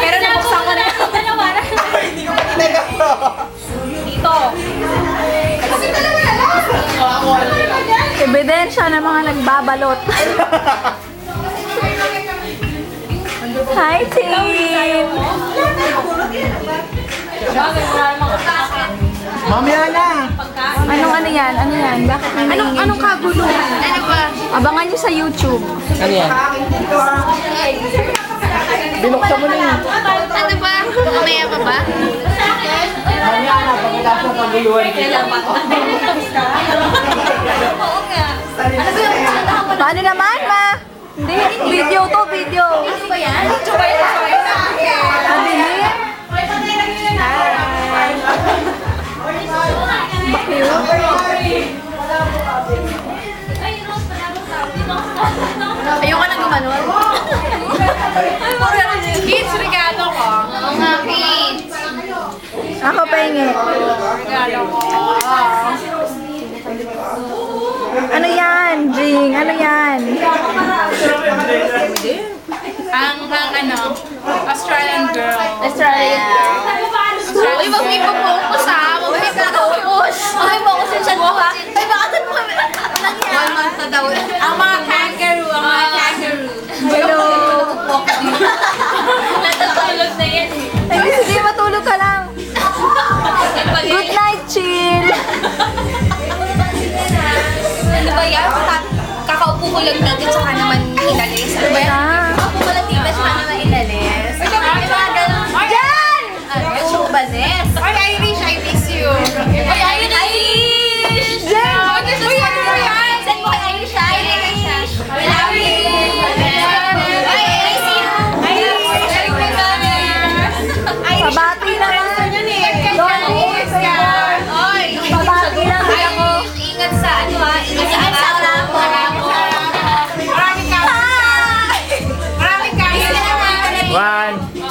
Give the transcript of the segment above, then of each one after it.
Pero nabuksan ko na. Hindi ko pa tinagawa. Dito. Ebidensya ng mga nagbabalot. Hi, team! Mamaya na. Anong ano yan? Ano yan? Bakit may Anong, anong dyan? Ano? Abangan nyo sa YouTube. Ano yan? Binuksan mo na yun. Ano ba? Mamaya pa ba? Mamaya na, pagkatapos ng paguluhan kita. Oo nga. Ano Paano naman, ma? Hindi, video to, video. Ano ba yan? Ito ba yung Ayoko na gumanon. Kids, regalo ko. Oo nga, kids. Ako pahingi. Regalo ko. Ano yan, Jing? Ano yan? Ang, ang ano, Australian girl. Australian girl. Uy, wag mo ipopokus ha. Wag mo ipopokus. Ay, focus yung chan mo ha. Ay, bakit mo kami? One month na daw. Ano ba yan? Kakaupo ko lang dito, tsaka naman inalis. Ano ba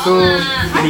嗯